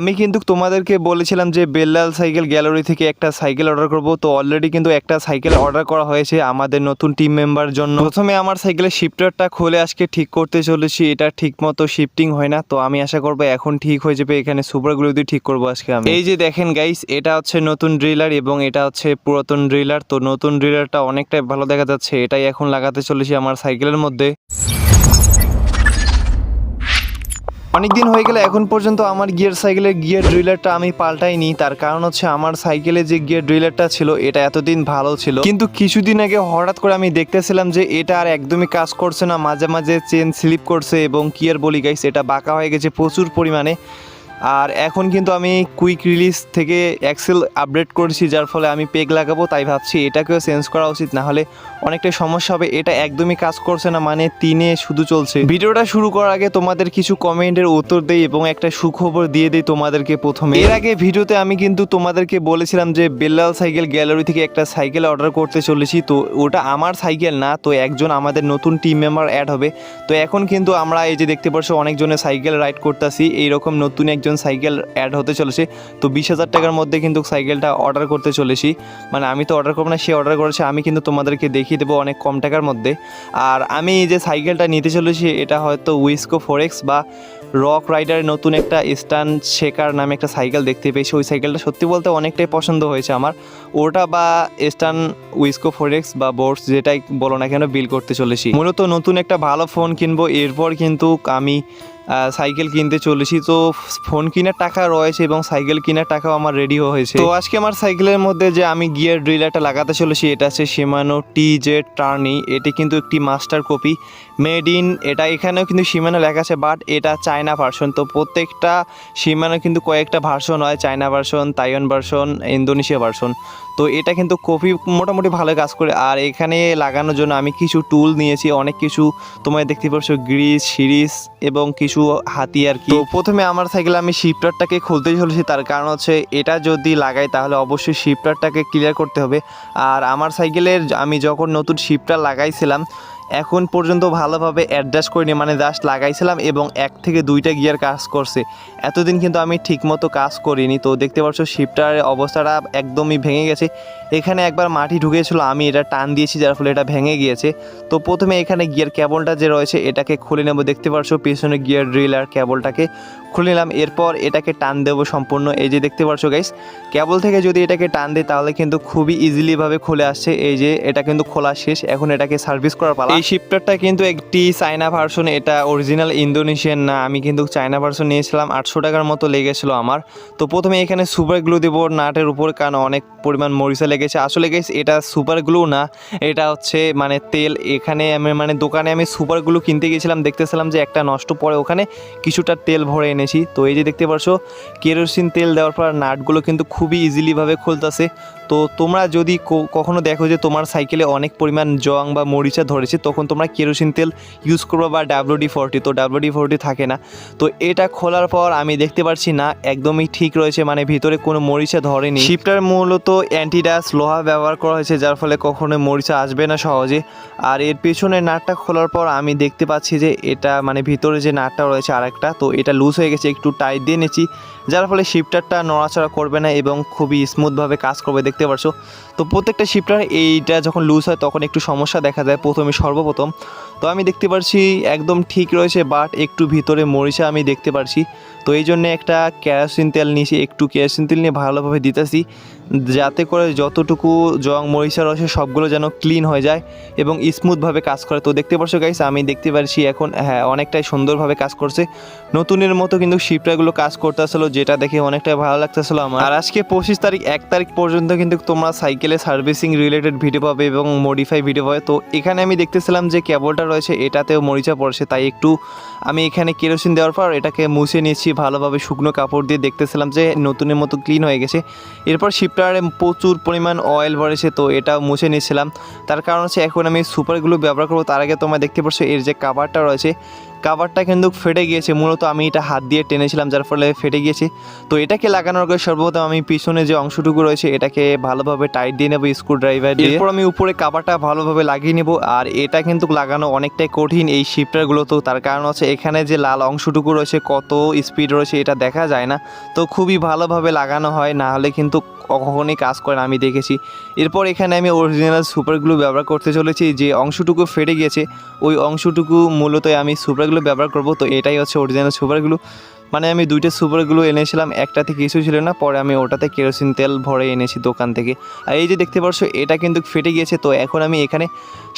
আমি কিন্তু তোমাদেরকে বলেছিলাম যে বেল্লাল সাইকেল গ্যালারি থেকে একটা সাইকেল অর্ডার করব। তো অলরেডি কিন্তু একটা সাইকেল অর্ডার করা হয়েছে আমাদের নতুন টিম মেম্বার জন্য। প্রথমে আমার সাইকেলের শিফটারটা খুলে আজকে ঠিক করতে চলেছি। এটা ঠিক মতো শিফটিং হয় না। তো আমি আশা করব এখন ঠিক হয়ে যাবে। এখানে সুপারগুলো দিয়ে ঠিক করব আজকে আমি। এই যে দেখেন গাইস এটা হচ্ছে নতুন ড্রিলার এবং এটা হচ্ছে পুরাতন ড্রিলার তো নতুন ড্রিলারটা অনেকটাই ভালো দেখা যাচ্ছে। এটাই এখন লাগাতে চলেছি আমার সাইকেলের মধ্যে। অনেক দিন হয়ে গেলে এখন পর্যন্ত আমার গিয়ার সাইকেলের গিয়ার ড্রিলারটা আমি পাল্টাইনি। তার কারণ হচ্ছে আমার সাইকেলে যে গিয়ার ড্রিলারটা ছিল, এটা এতদিন ভালো ছিল। কিন্তু কিছুদিন আগে হঠাৎ করে আমি দেখতেছিলাম যে এটা আর একদমই কাজ করছে না, মাঝে মাঝে চেন স্লিপ করছে এবং কি আর বলি গাইস এটা বাঁকা হয়ে গেছে প্রচুর পরিমাণে। আর এখন কিন্তু আমি কুইক রিলিজ থেকে এক্সেল আপডেট করেছি, যার ফলে আমি পেগ লাগাবো, তাই ভাবছি এটাকেও চেঞ্জ করা উচিত, না হলে অনেকটাই সমস্যা হবে। এটা একদমই কাজ করছে না মানে তিনে শুধু চলছে। ভিডিওটা শুরু করার আগে তোমাদের কিছু কমেন্টের উত্তর দেই এবং একটা সুখবর দিয়ে দিই তোমাদেরকে প্রথমে। এর আগে ভিডিওতে আমি কিন্তু তোমাদেরকে বলেছিলাম যে বেল্লাল সাইকেল গ্যালারি থেকে একটা সাইকেল অর্ডার করতে চলেছি, তো ওটা আমার সাইকেল না, তো একজন আমাদের নতুন টিম মেম্বার অ্যাড হবে। তো এখন কিন্তু আমরা এই যে দেখতে পাচ্ছ, অনেকজনের সাইকেল রাইড করতেছি, এইরকম নতুন একজন সাইকেল অ্যাড হতে চলেছে। তো বিশ হাজার টাকার মধ্যে কিন্তু সাইকেলটা অর্ডার করতে চলেছি। মানে আমি তো অর্ডার করব না, সে অর্ডার করেছে, আমি কিন্তু তোমাদেরকে দেখিয়ে দেবো অনেক কম টাকার মধ্যে। আর আমি যে সাইকেলটা নিতে চলেছি, এটা হয়তো উইসকো ফোরেক্স বা রক রাইডারের নতুন একটা স্টান শেকার নামে একটা সাইকেল দেখতে পেয়েছি। ওই সাইকেলটা সত্যি বলতে অনেকটাই পছন্দ হয়েছে আমার। ওটা বা স্টান উইসকো ফোরেক্স বা বোর্ডস যেটাই বলো না কেন বিল করতে চলেছি। মূলত নতুন একটা ভালো ফোন কিনবো, এরপর কিন্তু আমি সাইকেল কিনতে চলেছি। তো ফোন কেনার টাকা রয়েছে এবং সাইকেল কেনার টাকাও আমার রেডি হয়েছে। তো আজকে আমার সাইকেলের মধ্যে যে আমি গিয়ার ড্রিলারটা লাগাতে চলেছি, এটা আছে সীমানো টি জেড টার্নি এটি কিন্তু একটি মাস্টার কপি মেড ইন এটা এখানেও কিন্তু সীমানো লেখা আছে বাট এটা চায়না ভার্সন তো প্রত্যেকটা সীমানো কিন্তু কয়েকটা ভার্সন হয় China version Taiwan version Indonesia version তো এটা কিন্তু কপি মোটামুটি ভালো কাজ করে। আর এখানে লাগানোর জন্য আমি কিছু টুল নিয়েছি, অনেক কিছু তোমায় দেখতে পাচ্ছ গ্রিস সিরিজ এবং কিছু হাতিয়ার কি। প্রথমে আমার সাইকেলে আমি শিফটারটাকে খুলতে চলেছি তার কারণ হচ্ছে এটা যদি লাগাই তাহলে অবশ্যই শিফটারটাকে ক্লিয়ার করতে হবে। আর আমার সাইকেলের আমি যখন নতুন শিফটার লাগাইছিলাম এখন পর্যন্ত ভালোভাবে অ্যাডজাস্ট করিনি মানে জাস্ট লাগাইছিলাম এবং এক থেকে দুইটা গিয়ার কাজ করছে। এতদিন কিন্তু আমি ঠিকমতো কাজ করিনি, তো দেখতে পাচ্ছ শিপটার অবস্থাটা একদমই ভেঙে গেছে। এখানে একবার মাটি ঢুকেছিল আমি এটা টান দিয়েছি, যার ফলে এটা ভেঙে গিয়েছে। তো প্রথমে এখানে গিয়ার কেবলটা যে রয়েছে, এটাকে খুলে নেব। দেখতে পাচ্ছ পিছনে গিয়ার ড্রিল আর কেবলটাকে খুলে নিলাম, এরপর এটাকে টান দেবো সম্পূর্ণ। এই যে দেখতে পাচ্ছ গাইস কেবল থেকে যদি এটাকে টান দিই তাহলে কিন্তু খুবই ইজিলিভাবে খুলে আসছে। এই যে এটা কিন্তু খোলা শেষ, এখন এটাকে সার্ভিস করার পালা। এই শিফটারটা কিন্তু একটি চায়না ভার্সন এটা অরিজিনাল ইন্দোনেশিয়ান না, আমি কিন্তু চায়না ভার্সন নিয়েছিলাম, আটশো টাকার মতো লেগেছিল আমার। তো প্রথমে এখানে সুপার গ্লু দেবো, নাটের উপর, কারণ অনেক পরিমাণ মরিচা লেগেছে। আসলে গেছ এটা সুপার গ্লু না, এটা হচ্ছে মানে তেল। এখানে আমি মানে দোকানে আমি সুপার গ্লু কিনতে গেছিলাম দেখতেছিলাম যে একটা নষ্ট পড়ে ওখানে, কিছুটা তেল ভরে এনেছি। তো এই যে দেখতে পারছ, কেরোসিন তেল দেওয়ার পর নাটগুলো কিন্তু খুবই ইজিলিভাবে খুলতেছে। তো তোমরা যদি কখনো দেখো যে তোমার সাইকেলে অনেক পরিমাণ জং বা মরিচা ধরেছে, তখন তোমরা কেরোসিন তেল ইউজ করবে বা ডাব্লিউডি ফোরটি তো ডাব্লিউডি ফোরটি থাকে না। তো এটা খোলার পর আমি দেখতে পাচ্ছি না, একদমই ঠিক রয়েছে মানে ভিতরে কোনো মরিচা ধরেনি। শিপটার মূলত অ্যান্টিডাস লোহা ব্যবহার করা হয়েছে, যার ফলে কখনো মরিচা আসবে না সহজে। আর এর পেছনে নাটটা খোলার পর আমি দেখতে পাচ্ছি যে এটা মানে ভিতরে যে নাটটা রয়েছে আরেকটা, তো এটা লুজ হয়ে গেছে, একটু টাইট দিয়ে নিয়েছি যার ফলে শিফটারটা নড়াচড়া করবে না এবং খুবই স্মুথভাবে কাজ করবে, দেখতে পারছ? তো প্রত্যেকটা শিফটার এইটা যখন লুজ হয়, তখন একটু সমস্যা দেখা যায় প্রথমে সর্বপ্রথম। তো আমি দেখতে পারছি একদম ঠিক রয়েছে বাট একটু ভিতরে মরিচা আমি দেখতে পারছি। তো এই জন্য একটা কেরোসিন তেল নিয়েছি, একটু কেরোসিন তেল নিয়ে ভালোভাবে দিতেছি। যাতে করে যতটুকু জং, মরিচা রয়েছে সবগুলো যেন ক্লিন হয়ে যায় এবং স্মুথভাবে কাজ করে। তো দেখতে পারছ গাইস আমি দেখতে পারছি এখন হ্যাঁ অনেকটাই সুন্দরভাবে কাজ করছে। নতুনের মতো কিন্তু শিফটারগুলো কাজ করতেছিল যেটা দেখে অনেকটাই ভালো লাগতেছিল আমার। আর আজকে পঁচিশ তারিখ, এক তারিখ পর্যন্ত কিন্তু তোমরা সাইকেলে সার্ভিসিং রিলেটেড ভিডিও পাবে এবং মডিফাই ভিডিও পাবে। তো এখানে আমি দেখতেছিলাম যে কেবলটা রয়েছে, এটাতেও মরিচা পড়ছে, তাই একটু আমি এখানে কেরোসিন দেওয়ার পর এটাকে মুছে নিয়েছি, ভালোভাবে শুকনো কাপড় দিয়ে। দেখতেছিলাম যে নতুনের মতো ক্লিন হয়ে গেছে। এরপর শিফটারে প্রচুর পরিমাণ অয়েল ভরেছে তো এটাও মুছে নিয়েছিলাম। তার কারণ হচ্ছে এখন আমি সুপারগুলো ব্যবহার করব, তার আগে তোমরা দেখতে পাচ্ছ এর যে কাভারটা রয়েছে কাভারটা কিন্তু ফেটে গিয়েছে, মূলত আমি এটা হাত দিয়ে টেনেছিলাম, যার ফলে ফেটে গিয়েছে। তো এটাকে লাগানোর আগে সর্বপ্রথম আমি পিছনে যে অংশটুকু রয়েছে, এটাকে ভালোভাবে টাইট দিয়ে নেব স্ক্রু ড্রাইভার দিয়ে। এরপর আমি উপরে কাভারটা ভালোভাবে লাগিয়ে নেব, আর এটা কিন্তু লাগানো অনেকটাই কঠিন এই শিফটারগুলো তো তার কারণ হচ্ছে এখানে যে লাল অংশটুকু রয়েছে, কত স্পিড রয়েছে, এটা দেখা যায় না। তো খুবই ভালোভাবে লাগানো হয়, না হলে কিন্তু কখনই কাজ করে আমি দেখেছি। এরপর এখানে আমি অরিজিনাল সুপারগুলো ব্যবহার করতে চলেছি, যে অংশটুকু ফেটে গিয়েছে, ওই অংশটুকু মূলত আমি সুপারগুলো ব্যবহার করব, তো এটাই হচ্ছে অরিজিনাল সুপারগুলো মানে আমি দুইটা সুপারগুলো এনেছিলাম একটাতে কিছু ছিল না, পরে আমি ওটাতে কেরোসিন তেল ভরে এনেছি দোকান থেকে। আর এই যে দেখতে পাচ্ছ এটা কিন্তু ফেটে গিয়েছে, তো এখন আমি এখানে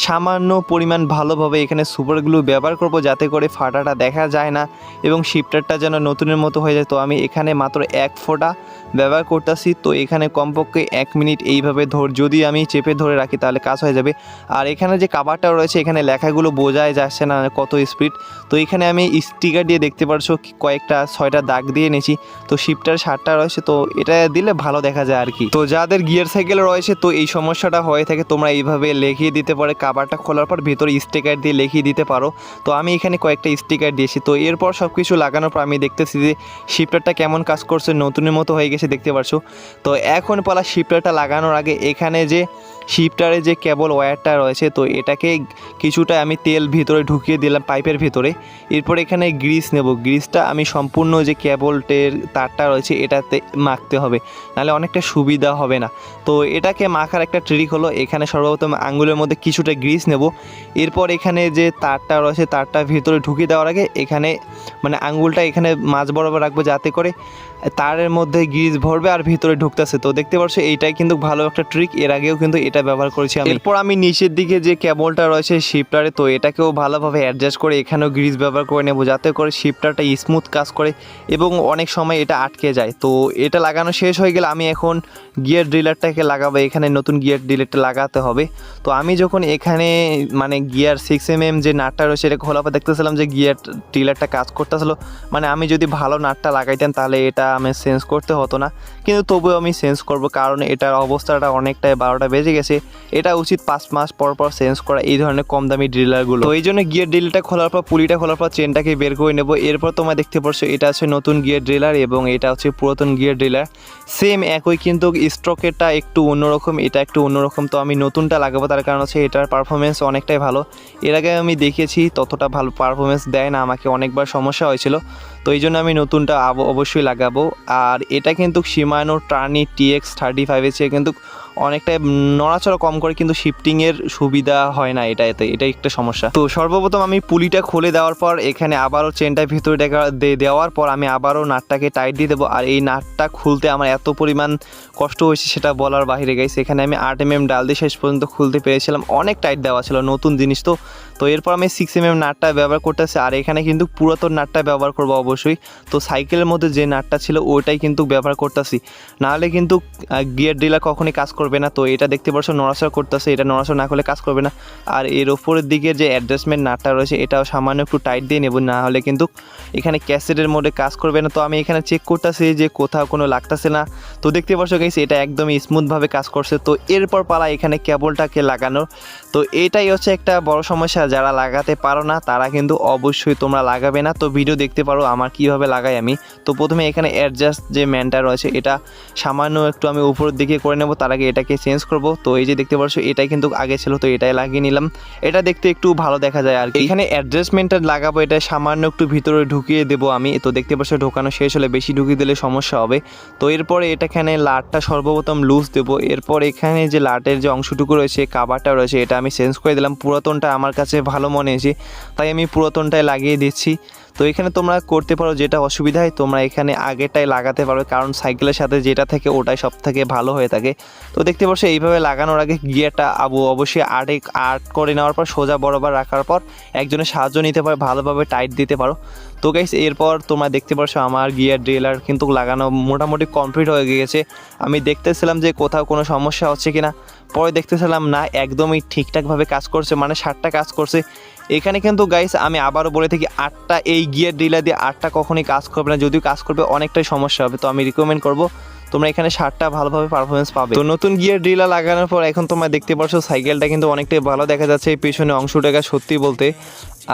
সামান্য পরিমাণ ভালোভাবে এখানে সুপারগুলো ব্যবহার করব যাতে করে ফাটাটা দেখা যায় না এবং শিফটারটা যেন নতুনের মতো হয়ে যায়। তো আমি এখানে মাত্র এক ফোঁটা ব্যবহার করতেছি, তো এখানে কমপক্ষে এক মিনিট এইভাবে ধর, যদি আমি চেপে ধরে রাখি তাহলে কাজ হয়ে যাবে। আর এখানে যে কাবারটা রয়েছে, এখানে লেখাগুলো বোঝাই যাচ্ছে না কত স্পিড। তো এখানে আমি স্টিকার দিয়ে দেখতে পারছ কয়েকটা ছয়টা দাগ দিয়ে নিয়েছি তো শিফটার সারটা রয়েছে, তো এটা দিলে ভালো দেখা যায় আর কি। তো যাদের গিয়ার সাইকেল রয়েছে, তো এই সমস্যাটা হয়ে থাকে, তোমরা এইভাবে লিখিয়ে দিতে পারে। কাবারটা খোলার পর ভিতরে স্টিকার দিয়ে লিখিয়ে দিতে পারো। তো আমি এখানে কয়েকটা স্টিকার দিয়েছি। তো এরপর সব কিছু লাগানোর পর আমি দেখতেছি যে শিফটারটা কেমন কাজ করছে, নতুনের মতো হয়ে গেছে, দেখতে পারছ? তো এখন পালা শিফটারটা লাগানোর আগে এখানে যে শিফটারে যে কেবল ওয়্যারটা রয়েছে, তো এটাকে কিছুটা আমি তেল ভিতরে ঢুকিয়ে দিলাম পাইপের ভিতরে। এরপর এখানে গ্রিস নেব। গ্রিসটা আমি সম্পূর্ণ যে কেবলটের তারটা রয়েছে, এটাতে মাখতে হবে। নাহলে অনেকটা সুবিধা হবে না। তো এটাকে মাখার একটা ট্রিক হলো, এখানে সর্বপ্রথম আঙ্গুলের মধ্যে কিছুটা গ্রিস নেব। এরপর এখানে যে তারটা রয়েছে, তারটা ভিতরে ঢুকিয়ে দেওয়ার আগে এখানে মানে আঙ্গুলটা এখানে মাঝ বরাবর রাখব যাতে করে তারের মধ্যে গ্রিজ ভরবে আর ভিতরে ঢুকতেছে। তো দেখতে পাচ্ছ, এইটাই কিন্তু ভালো একটা ট্রিক এর আগেও কিন্তু এটা ব্যবহার করেছি এরপর আমি নিচের দিকে যে কেবলটা রয়েছে শিপটারে তো এটাকেও ভালোভাবে অ্যাডজাস্ট করে এখানেও গ্রিজ ব্যবহার করে নেব, যাতে করে শিপটারটা স্মুথ কাজ করে এবং অনেক সময় এটা আটকে যায়। তো এটা লাগানো শেষ হয়ে গেলে আমি এখন গিয়ার ড্রিলারটাকে লাগাবো, এখানে নতুন গিয়ার ড্রিলারটা লাগাতে হবে। তো আমি যখন এখানে মানে গিয়ার সিক্স এম এম যে নাটটা রয়েছে এটা খোলা দেখতেছিলাম যে গিয়ার ড্রিলারটা কাজ করতেছিল। মানে আমি যদি ভালো নাটটা লাগাইতাম, তাহলে এটা আমি চেঞ্জ করতে হতো না। কিন্তু তবুও আমি চেঞ্জ করব, কারণ এটার অবস্থাটা অনেকটাই বারোটা বেজে গেছে। এটা উচিত পাঁচ মাস পর পর চেঞ্জ করা এই ধরনের কম দামি ড্রিলারগুলো তো এই জন্য গিয়ার ড্রিলটা খোলার পর, পুলিটা খোলার পর চেনটাকে বের করে নেব। এরপর তোমরা দেখতে পাচ্ছ এটা আছে নতুন গিয়ার ড্রিলার এবং এটা হচ্ছে পুরাতন গিয়ার ড্রিলার সেম একই কিন্তু স্ট্রোকেরটা একটু অন্যরকম, এটা একটু অন্যরকম। তো আমি নতুনটা লাগাবো, তার কারণ হচ্ছে এটার পারফরমেন্স অনেকটাই ভালো। এর আগে আমি দেখিয়েছি, ততটা ভালো পারফরমেন্স দেয় না, আমাকে অনেকবার সমস্যা হয়েছিল। তো এই জন্য আমি নতুনটা অবশ্যই লাগাবো। আর এটা কিন্তু সীমানো টার্নি টিএক্স থার্টি ফাইভের চেয়ে কিন্তু অনেকটা নড়াচড়া কম করে কিন্তু শিফটিংয়ের সুবিধা হয় না এটা, এতে, এটাই একটা সমস্যা। তো সর্বপ্রথম আমি পুলিটা খুলে দেওয়ার পর এখানে আবারও চেনটা ভিতরে দেওয়ার পর আমি আবারও নাটটাকে টাইট দিয়ে দেবো। আর এই নাটটা খুলতে আমার এত পরিমাণ কষ্ট হয়েছে সেটা বলার বাইরে গেছে এখানে আমি আট এম এম ডাল দিয়ে শেষ পর্যন্ত খুলতে পেরেছিলাম। অনেক টাইট দেওয়া ছিল, নতুন জিনিস তো তো এরপর আমি সিক্স এম এম নাটটা ব্যবহার করতেছি। আর এখানে কিন্তু পুরাতন নাটটা ব্যবহার করব অবশ্যই। তো সাইকেলের মধ্যে যে নাটটা ছিল, ওইটাই কিন্তু ব্যবহার করতেছি। নাহলে কিন্তু গিয়ার ডিলার কখনই কাজ করবে না। তো এটা দেখতে পাচ্ছ, নড়াচড়া করতেছে। এটা নড়াচড়া না করলে কাজ করবে না। আর এর ওপরের দিকে যে অ্যাডজাস্টমেন্ট নাটটা রয়েছে, এটাও সামান্য একটু টাইট দিয়ে নেব। না হলে কিন্তু এখানে ক্যাসেটের মোডে কাজ করবে না। তো আমি এখানে চেক করতেছি যে কোথাও কোনো লাগতেছে না। তো দেখতে পাচ্ছ গেছি এটা একদমই স্মুথভাবে কাজ করছে। তো এরপর পালা এখানে কেবলটাকে লাগানোর। তো এটাই হচ্ছে একটা বড় সমস্যা যারা লাগাতে পারো না, তারা কিন্তু অবশ্যই তোমরা লাগাবে না। তো ভিডিও দেখতে পারো আমার কীভাবে লাগাই আমি। তো প্রথমে এখানে অ্যাডজাস্ট যে ম্যানটা রয়েছে, এটা সামান্য একটু আমি উপরের দিকে করে নেব, তার আগে এটাকে চেঞ্জ করব। তো এই যে দেখতে পাচ্ছ এটাই কিন্তু আগে ছিল, তো এটাই লাগিয়ে নিলাম। এটা দেখতে একটু ভালো দেখা যায় আর এখানে অ্যাডজাস্টমেন্টটা লাগাবো, এটা সামান্য একটু ভিতরে ঢুকিয়ে দেবো আমি। তো দেখতে পাচ্ছ ঢোকানো শেষ হলে বেশি ঢুকিয়ে দিলে সমস্যা হবে। তো এরপরে এটাখানে লাটটা সর্বপ্রথম লুজ দেবো। এরপর এখানে যে লাটের যে অংশটুকু রয়েছে কাবারটা রয়েছে, এটা আমি চেঞ্জ করে দিলাম। পুরাতনটা আমার কাছে ভালো মনে হয়েছে তাই আমি পুরাতনটাই লাগিয়ে দিচ্ছি। তো এখানে তোমরা করতে পারো যেটা অসুবিধা হয়, তোমরা এখানে আগেরটাই লাগাতে পারো, কারণ সাইকেলের সাথে যেটা থাকে ওটাই সব থেকে ভালো হয়ে থাকে। তো দেখতে পাচ্ছ এইভাবে লাগানোর আগে গিয়ারটা আবু অবশ্যই আটে আট করে নেওয়ার পর, সোজা বরাবর রাখার পর একজনের সাহায্য নিতে পারো, ভালোভাবে টাইট দিতে পারো। তো গাইস এরপর তোমরা দেখতে পাচ্ছ আমার গিয়ার ড্রিলার কিন্তু লাগানো মোটামুটি কমপ্লিট হয়ে গিয়েছে। আমি দেখতেছিলাম যে কোথাও কোনো সমস্যা হচ্ছে কিনা, পরে দেখতেছিলাম না, একদমই ঠিকঠাকভাবে কাজ করছে মানে ষাটটা কাজ করছে। এখানে কিন্তু গাইস আমি আবারও বলে থাকি আটটা এই গিয়ার ডিলার দিয়ে আটটা কখনই কাজ করবে না। যদিও কাজ করবে অনেকটাই সমস্যা হবে। তো আমি রিকমেন্ড করব তোমরা এখানে সারটা ভালোভাবে পারফরমেন্স পাবে। তো নতুন গিয়ার ড্রিলার লাগানোর পর এখন তোমরা দেখতে পাচ্ছ সাইকেলটা কিন্তু অনেকটাই ভালো দেখা যাচ্ছে। এই পেছনে অংশটাকে সত্যি বলতে।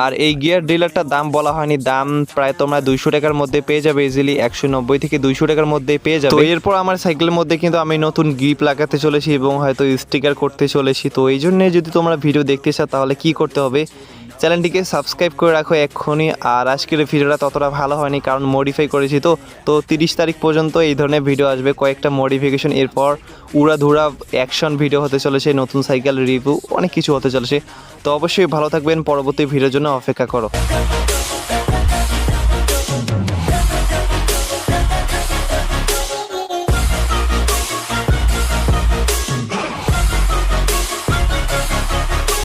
আর এই গিয়ার ড্রিলারটার দাম বলা হয়নি দাম প্রায় তোমরা দুইশো টাকার মধ্যে পেয়ে যাবে ইজিলি একশো নব্বই থেকে দুইশো টাকার মধ্যে পেয়ে যাবে। এরপর আমার সাইকেলের মধ্যে কিন্তু আমি নতুন গ্রিপ লাগাতে চলেছি এবং হয়তো স্টিকার করতে চলেছি। তো এই জন্যে যদি তোমরা ভিডিও দেখতে চাও তাহলে কি করতে হবে? চ্যানেলটিকে সাবস্ক্রাইব করে রাখো এক্ষুনি। আর আজকের ভিডিওটা ততটা ভালো হয়নি, কারণ মডিফাই করেছি তো। তো তিরিশ তারিখ পর্যন্ত এই ধরনের ভিডিও আসবে। কয়েকটা মডিফিকেশন এরপর উড়াধুরা অ্যাকশন ভিডিও হতে চলেছে, নতুন সাইকেল রিভিউ অনেক কিছু হতে চলেছে। তো অবশ্যই ভালো থাকবেন, পরবর্তী ভিডিওর জন্য অপেক্ষা করো।